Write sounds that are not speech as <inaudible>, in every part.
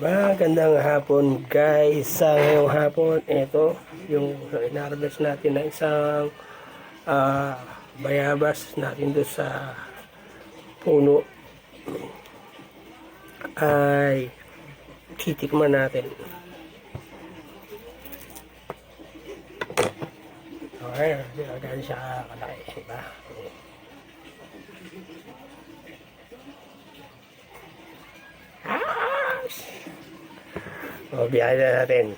Magandang hapon guys. Sa ngayong hapon, ito yung inarvest natin na isang ah, bayabas natin doon sa puno ay titikman natin. Okay, ganun siya kalaki, diba? O, biyahe na natin.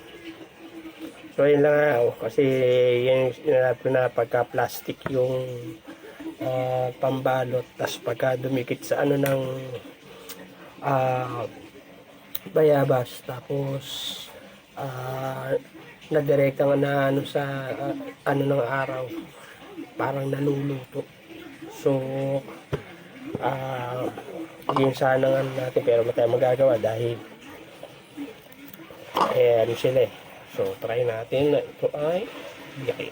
So, yun lang nga. oh, kasi yan yung ko na pagka plastic yung ah, pambalot. Tapos pagka dumikit sa ano ng ah, bayabas. Tapos ah, nadirekta nga na ano sa ah, ano ng araw. Parang naluluto. So, ah, yun sana nga natin pero may tayong magagawa dahil eh, ano sila eh. So, try natin na ito ay biyahe.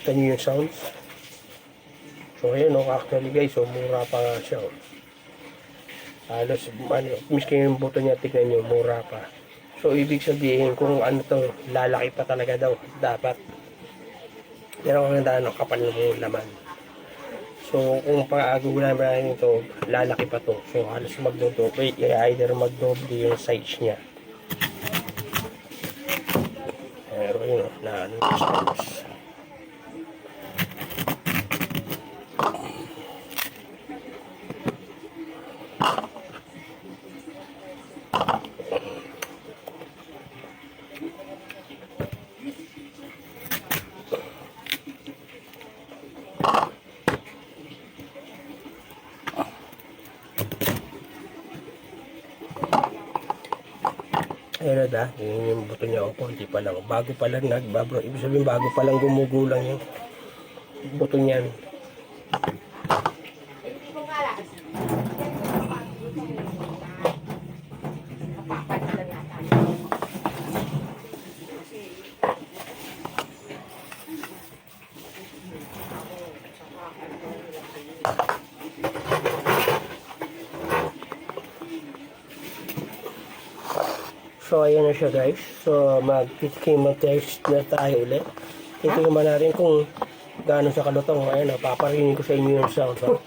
Ito nyo yung sounds. So, ayun, no, actually guys, so, mura pa nga siya. oh. Halos, ano, miski yung buto niya, tignan nyo, mura pa. So, ibig sabihin, kung ano to, lalaki pa talaga daw, dapat. Pero ang ganda ng kapal ng laman. So, kung pag-agugulan ba natin ito, lalaki pa to. So, halos magdodoble, eh, either magdoble yung size niya. Pero yun, oh, na ano yung size. Ayun na da, yun yung buto niya o konti pa lang. Bago pa lang nagbabro. Ibig sabihin bago pa lang gumugulang yung buto niyan. So, ayan na siya guys. So, mag-chemo test na tayo ulit. Titingnan natin kung gaano siya kalutong. Ayan, oh, paparinig ko sa inyo yung sound. Oh.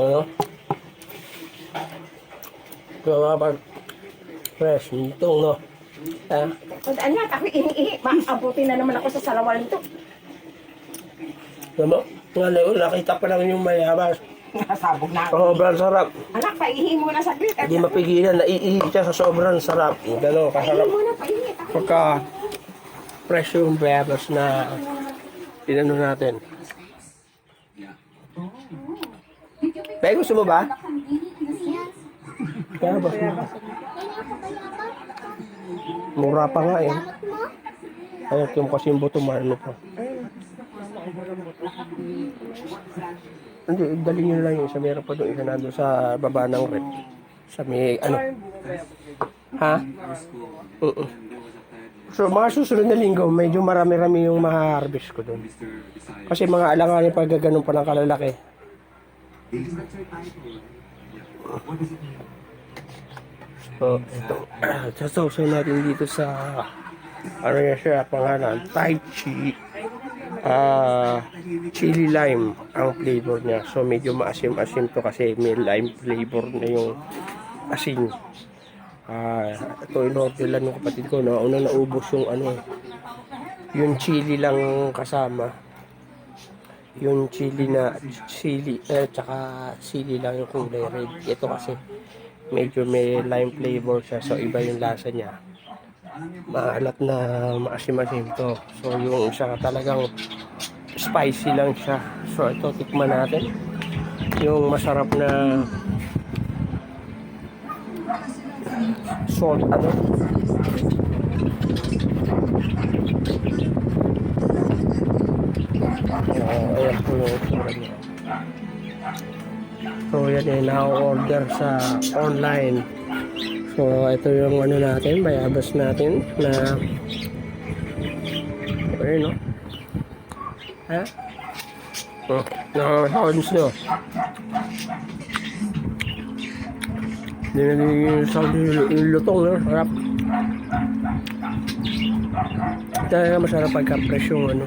ano? So, mga pag fresh, itong no. Ah, Anak, ako iniihi. Maabuti na naman ako sa salawal nito. alam mo? Nga na nakita pa lang yung mayabas. Nasabog na. Sobrang sarap. Anak, paihi mo na saglit. Hindi mapigilan. Naiihi siya sa sobrang sarap. Gano'n, kasarap. mo na, paihi. pagka fresh yung bayabas na inano natin. Bay, gusto mo ba? Bayabas mo. Mura pa nga eh. Ayun, yung kasi yung buto ano pa. Hindi, dali nyo lang yung isa. Meron pa doon isa nandun sa baba ng rep. Sa may, ano. Ha? Oo. So, mga susunod na linggo, medyo marami-rami yung ma-harvest ko doon. Kasi mga alanganin pag ganun pa ng kalalaki. So, ito. <clears throat> Sasawsaw natin dito sa ano niya siya, pangalan, Tai Chi. Ah, chili lime ang flavor niya. So, medyo maasim-asim to kasi may lime flavor na yung asin. Ah, ito in-order lang ng kapatid ko. No? Una naubos yung ano, yung chili lang kasama. Yung chili na, chili, eh, tsaka chili lang yung kulay red. Ito kasi, medyo may lime flavor siya. So, iba yung lasa niya. Maalat na maasim-asim to. So, yung isa talagang spicy lang siya. So, ito, tikman natin. Yung masarap na salt ano ayan po yung itsura niya so yan eh na-order sa online so ito yung ano natin bayabas natin na Ayun, no? Ha? Oh, nakaka-sounds nyo. Hindi na din yung sound yung lutong, no? Harap. Talaga masarap pagka-fresh yung ano,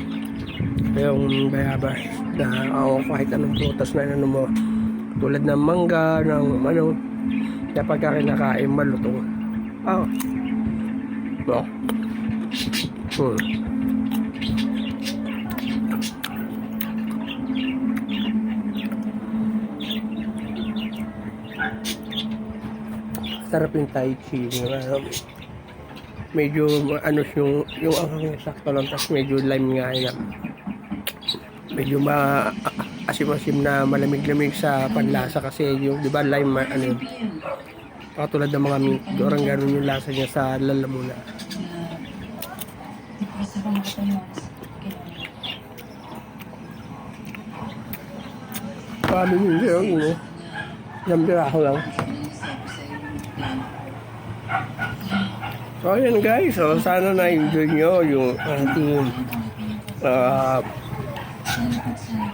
yung bayabas na ako kahit anong prutas na ano mo. Tulad ng mangga, ng ano, kapag ka kinakain malutong. Ah. Oh. Hmm. Sarap yung tai chi. Medyo ano yung yung ang sakto lang tapos medyo lime nga yan. Medyo ma asim-asim na malamig-lamig sa panlasa kasi yung 'di ba lime ano yun, katulad ng mga mint dorang ganun yung lasa niya sa lalamuna. Sabi niyo yun, ano, ilang piraso lang. So ayan guys, so sana na-enjoy nyo yung ating uh,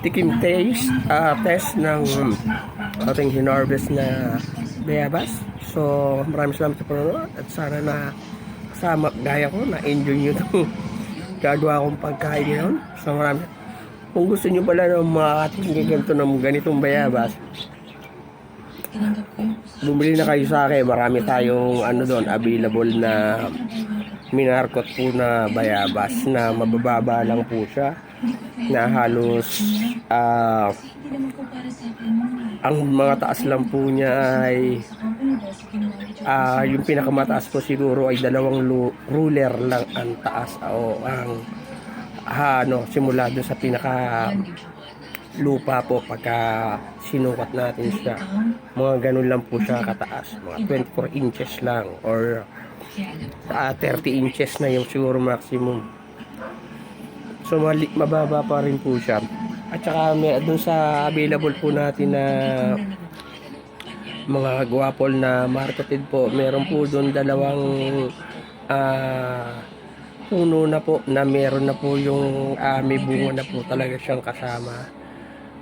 tikim taste, uh, test ng ating hinarvest na bayabas. So maraming salamat sa panonood at sana na kasama gaya ko na-enjoy nyo itong <laughs> gagawa kong pagkain ngayon. So marami. Kung gusto nyo pala ng mga ating ganito ng ganitong bayabas, bumili na kayo sa akin. Marami tayong ano doon, available na minarkot po na bayabas na mabababa lang po siya na halos ah, ang mga taas lang po niya ay ah, yung pinakamataas po siguro ay dalawang ruler lang ang taas o ang ah, ano, simula doon sa pinaka lupa po pagka sinukat natin siya. Mga ganun lang po siya kataas mga 24 inches lang or ah, 30 inches na yung siguro maximum so mali, mababa pa rin po siya at saka may dun sa available po natin na mga guwapol na marketed po meron po doon dalawang ah puno na po na meron na po yung ah, may bunga na po talaga siyang kasama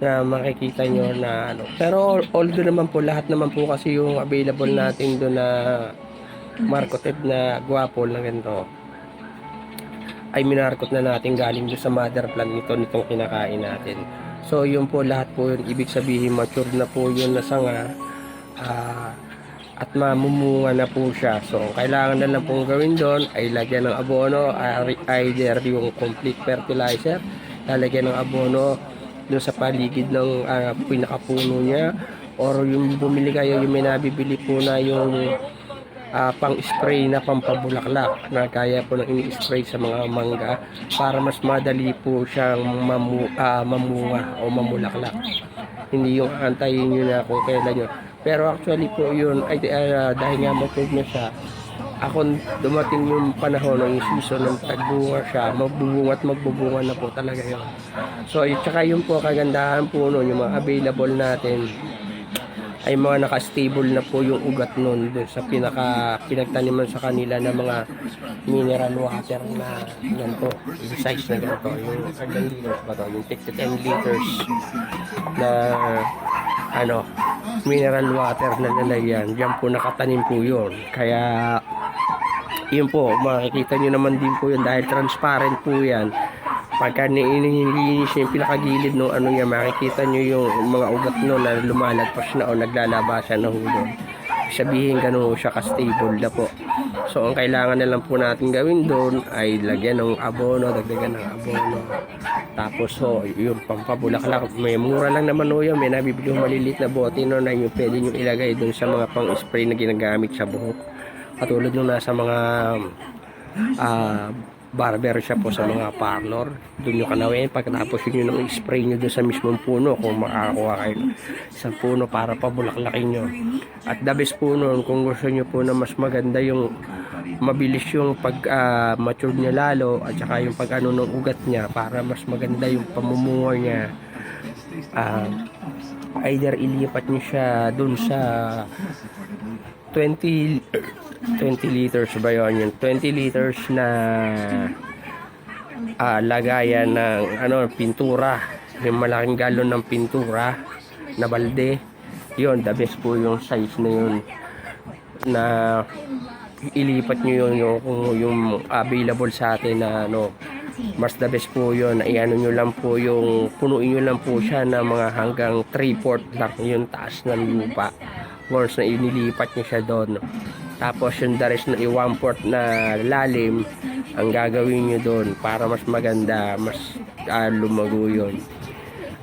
na makikita nyo na ano. Pero although naman po, lahat naman po kasi yung available natin doon na marketed na guwapol na ganito ay minarkot na natin galing doon sa mother plant nito nitong kinakain natin. So yun po lahat po yun ibig sabihin matured na po yun na sanga ah, at mamumunga na po siya. So ang kailangan na lang pong gawin doon ay lagyan ng abono either yung complete fertilizer lalagyan ng abono doon sa paligid ng ah, pinakapuno niya or yung bumili kayo yung may nabibili po na yung ah, pang-spray na pampabulaklak na kaya po nang ini-spray sa mga mangga para mas madali po siyang mamu, ah, mamunga o mamulaklak. Hindi yung antayin nyo na kung kailan yun. Pero actually po yun, ay, ah, dahil nga matured na siya, ako dumating yung panahon ng season ng tagbunga siya, magbubunga at magbubunga na po talaga yun. So, at saka yun po kagandahan po nun, yung mga available natin, ay mga naka-stable na po yung ugat nun dun sa pinaka pinagtaniman sa kanila na mga mineral water na ganito, yung size na ganito, yung ilang liters ba to, yung 6 to 10 liters na ano, mineral water na lalagyan. Diyan po nakatanim po yun. Kaya yun po, makikita nyo naman din po yun dahil transparent po yan. Pagka nilinis yung pinakagilid ng ano niya, makikita nyo yung mga ugat no na lumalagpas na o naglalabasan na hulog. Sabihin ganun siya ka-stable na po. So, ang kailangan na lang po natin gawin doon ay lagyan ng abono, dagdagan ng abono. Tapos, so, yung pampabulaklak, may mura lang naman o yun. May nabibili yung maliliit na bote no, na yung pwede nyo ilagay doon sa mga pang-spray na ginagamit sa buhok. Katulad nung nasa mga ah barber shop po sa mga parlor. Doon nyo kanawin. Pagkatapos yun yung spray nyo doon sa mismong puno kung makakakuha kayo sa puno para pabulaklakin nyo. At the best po kung gusto nyo po na mas maganda yung mabilis yung pag ah, mature niya lalo at saka yung pag ano ng ugat niya para mas maganda yung pamumunga niya ah, either ilipat niyo siya dun sa 20 20 liters ba yun? Yung 20 liters na ah, lagayan ng ano pintura. Yung malaking galon ng pintura na balde. Yun the best po yung size na yun. Na ilipat nyo yun yung, yung available sa atin na ano mas the best po yun. Iano nyo lang po yung punuin nyo lang po siya na mga hanggang 3 port lang yung taas ng lupa. Once na inilipat nyo siya doon tapos yung rest na i-one port na lalim ang gagawin nyo doon para mas maganda mas ah, lumago yun.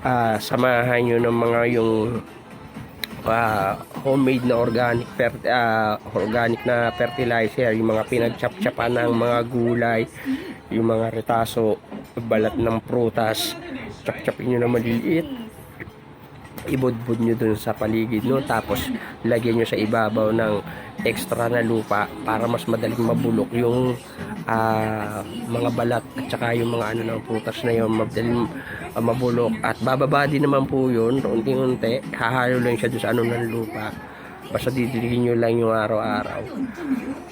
Ah, samahan nyo ng mga yung ah, homemade na organic fer, ah, organic na fertilizer yung mga pinagchap-chapan ng mga gulay yung mga retaso balat ng prutas. Chap-chapin nyo na maliliit ibudbud nyo dun sa paligid no? Tapos lagyan nyo sa ibabaw ng extra na lupa para mas madaling mabulok yung ah, mga balat at saka yung mga ano ng prutas na yun madaling ah, mabulok. At bababa din naman po yun unti-unti. Hahalo lang siya dun sa ano ng lupa. Basta didiligin nyo lang yung araw-araw.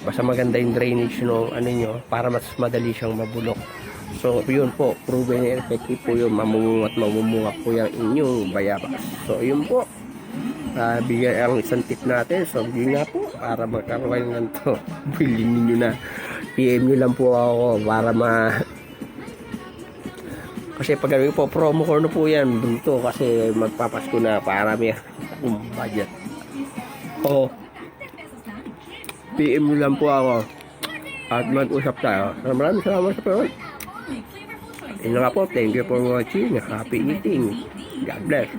Basta maganda yung drainage no ano nyo para mas madali siyang mabulok So, yun po, proven and effective po yung mamunga at mamumunga po yung inyong bayabas. So, yun po. Uh, bigyan ang isang tip natin. So, yun nga po, para magkaroon ng to. <laughs> Bilhin ninyo na. PM nyo lang po ako para ma... Kasi pag ano po, promo ko na po yan dito kasi magpapasko na para may akong budget. O, PM nyo lang po ako at mag-usap tayo. Maraming salamat sa panood. Yun nga po. Thank you for watching. Happy eating. God bless.